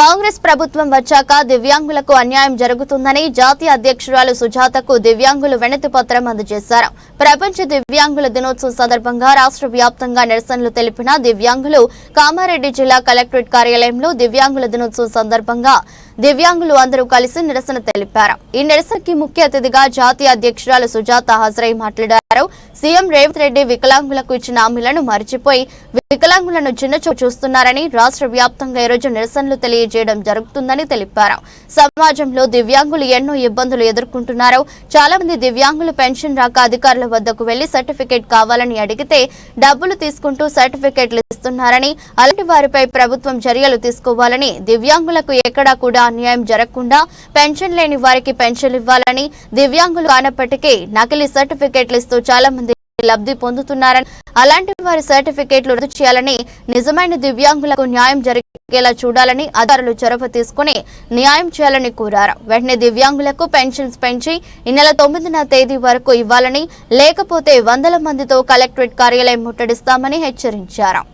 కాంగ్రెస్ ప్రభుత్వం వచ్చాక దివ్యాంగులకు అన్యాయం జరుగుతుందని జాతీయ అధ్యక్షురాలు సుజాతకు దివ్యాంగులు వినతి పత్రం అందజేశారు. ప్రపంచ దివ్యాంగుల దినోత్సవం సందర్భంగా రాష్ట్ర వ్యాప్తంగా నిరసనలు తెలిపిన దివ్యాంగులు కామారెడ్డి జిల్లా కలెక్టరేట్ కార్యాలయంలో దివ్యాంగుల దినోత్సవం సందర్భంగా దివ్యాంగులు అందరూ కలిసి నిరసన తెలిపారు. ఈ నిరసనకి ముఖ్య అతిథిగా జాతీయ అధ్యక్షురాలు సుజాత హాజరై మాట్లాడారు. సీఎం రేవంత్ రెడ్డి వికలాంగులకు ఇచ్చిన హామీలను మరిచిపోయి వికలాంగులను చిన్నచూపు చూస్తున్నారని రాష్ట్ర వ్యాప్తంగా ఈరోజు నిరసనలు తెలియజేయడం జరుగుతుందని తెలిపారు. సమాజంలో దివ్యాంగులు ఎన్నో ఇబ్బందులు ఎదుర్కొంటున్నారు. చాలా మంది దివ్యాంగులు పెన్షన్ రాక అధికారుల వద్దకు వెళ్ళి సర్టిఫికేట్ కావాలని అడిగితే డబ్బులు తీసుకుంటూ సర్టిఫికేట్లు ఇస్తున్నారని అలాంటి వారిపై ప్రభుత్వం చర్యలు తీసుకోవాలని దివ్యాంగులకు ఎక్కడా కూడా అన్యాయం జరగకుండా పెన్షన్ లేని వారికి పెన్షన్ ఇవ్వాలని దివ్యాంగులు కానప్పటికీ నకిలీ సర్టిఫికేట్లు ఇస్తూ చాలా మంది లబ్ధి పొందుతున్నారని అలాంటి వారి సర్టిఫికేట్లు రద్దు చేయాలని నిజమైన దివ్యాంగులకు న్యాయం జరిగేలా చూడాలని అధికారులు చొరవ తీసుకుని న్యాయం చేయాలని కోరారు. వెంటనే దివ్యాంగులకు పెన్షన్స్ పెంచి ఈ నెల తొమ్మిదిన తేదీ వరకు ఇవ్వాలని లేకపోతే వందల మందితో కలెక్టరేట్ కార్యాలయం ముట్టడిస్తామని హెచ్చరించారు.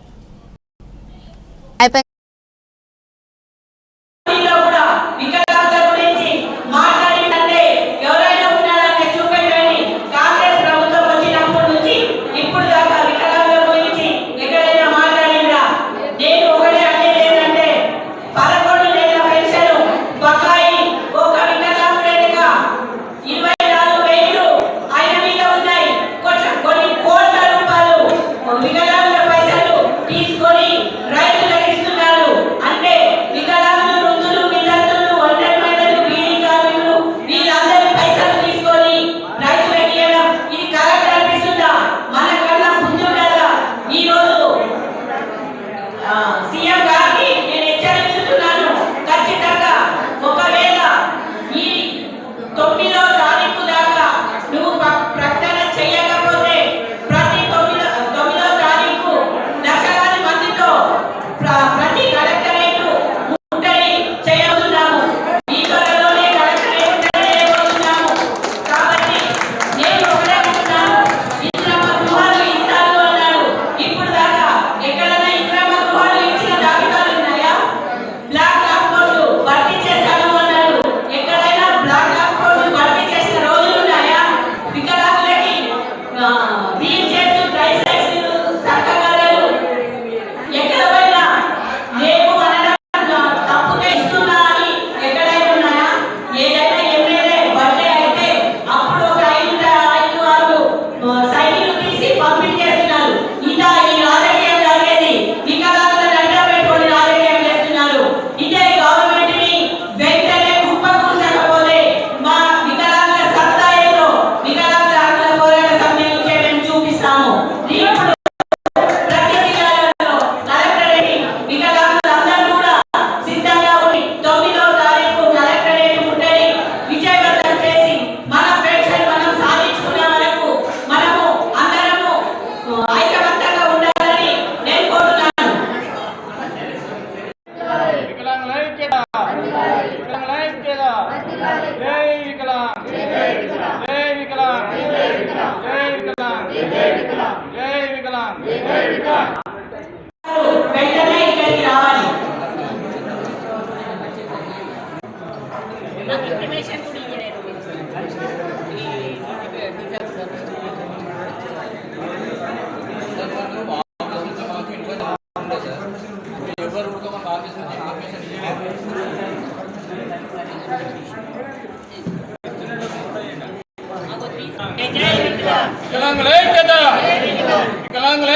వికలాంగుల ఐక్యత వికలాంగుల